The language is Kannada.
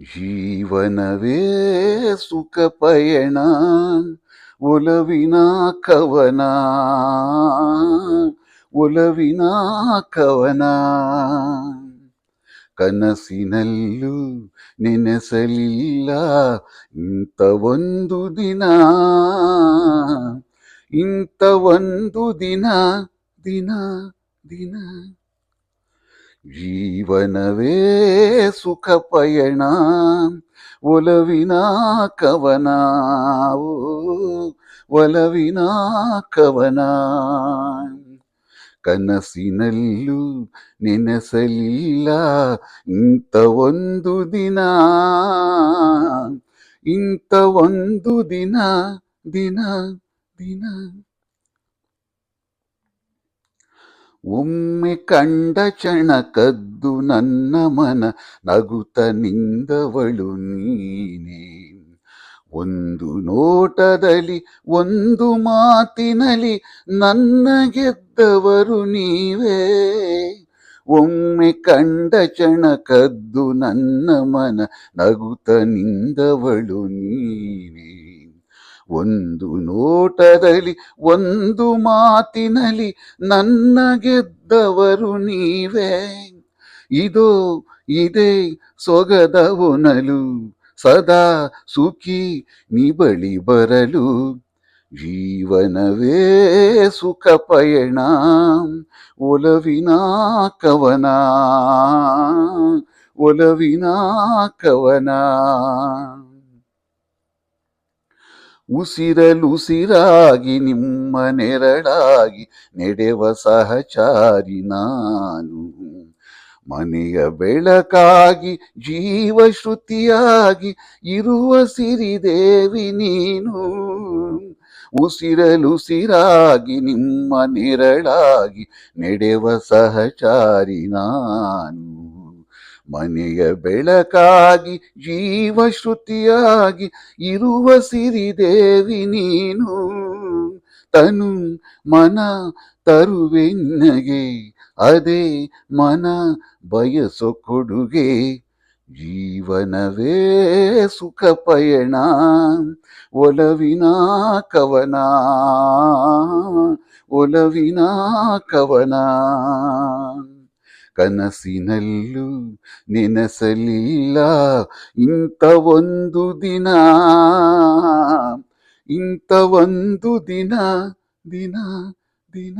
ಜೀವನವೇ ಸುಖ ಪಯಣ, ಒಲವಿನ ಕವನ ಒಲವಿನ ಕವನ. ಕನಸಿನಲ್ಲೂ ನೆನೆಸಲಿಲ್ಲ ಇಂಥ ಒಂದು ದಿನ, ಇಂಥ ಒಂದು ದಿನ ದಿನ ದಿನ. ಜೀವನವೇ ಸುಖ ಪಯಣ, ಒಲವಿನ ಕವನ ಒಲವಿನ ಕವನ. ಕನಸಿನಲ್ಲೂ ನೆನೆಸಲಿಲ್ಲ ಇಂಥ ಒಂದು ದಿನ, ಇಂಥ ಒಂದು ದಿನ ದಿನ ದಿನ. ಒಮ್ಮೆ ಕಂಡ ಕದ್ದು ನನ್ನ ಮನ, ನಗುತ ನಿಂದವಳು ನೀನೆ. ಒಂದು ನೋಟದಲ್ಲಿ, ಒಂದು ಮಾತಿನಲ್ಲಿ ನನ್ನ ಗೆದ್ದವರು ನೀವೇ. ಒಮ್ಮೆ ಕಂಡ ಕದ್ದು ನನ್ನ ಮನ, ನಗುತ ನಿಂದವಳು ನೀನೆ. ಒಂದು ನೋಟದಲ್ಲಿ, ಒಂದು ಮಾತಿನಲ್ಲಿ ನನ್ನ ಗೆದ್ದವರು ನೀವೇ. ಇದೋ ಇದೇ ಸೊಗದ ಒನಲು ಸದಾ ಸುಖಿ ನಿಬಳಿ ಬರಲು. ಜೀವನವೇ ಸುಖ ಪಯಣ, ಒಲವಿನ ಕವನ ಒಲವಿನ ಕವನ. ಉಸಿರಲುಸಿರಾಗಿ ನಿಮ್ಮ ನೆರಳಾಗಿ ನೆಡೆವ ಸಹಚಾರಿ ನಾನು. ಮನೆಯ ಬೆಳಕಾಗಿ ಜೀವ ಶ್ರುತಿಯಾಗಿ ಇರುವ ಸಿರಿದೇವಿ ನೀನು. ಉಸಿರಲುಸಿರಾಗಿ ನಿಮ್ಮ ನೆರಳಾಗಿ ನೆಡೆವ ಸಹಚಾರಿ ನಾನು. ಮನೆಯ ಬೆಳಕಾಗಿ ಜೀವ ಶ್ರುತಿಯಾಗಿ ಇರುವ ಸಿರಿದೇವಿ ನೀನು. ತನು ಮನ ತರುವೆನ್ನಗೆ ಅದೇ ಮನ ಬಯಸೋ ಕೊಡುಗೆ. ಜೀವನವೇ ಸುಖ ಪಯಣ, ಒಲವಿನ ಕವನ. ಒಲವಿನ ಕವನ. ಕನಸಿನಲ್ಲೂ ನೆನೆಸಲಿಲ್ಲ ಇಂಥ ಒಂದು ದಿನ ಇಂಥ ಒಂದು ದಿನ ದಿನ ದಿನ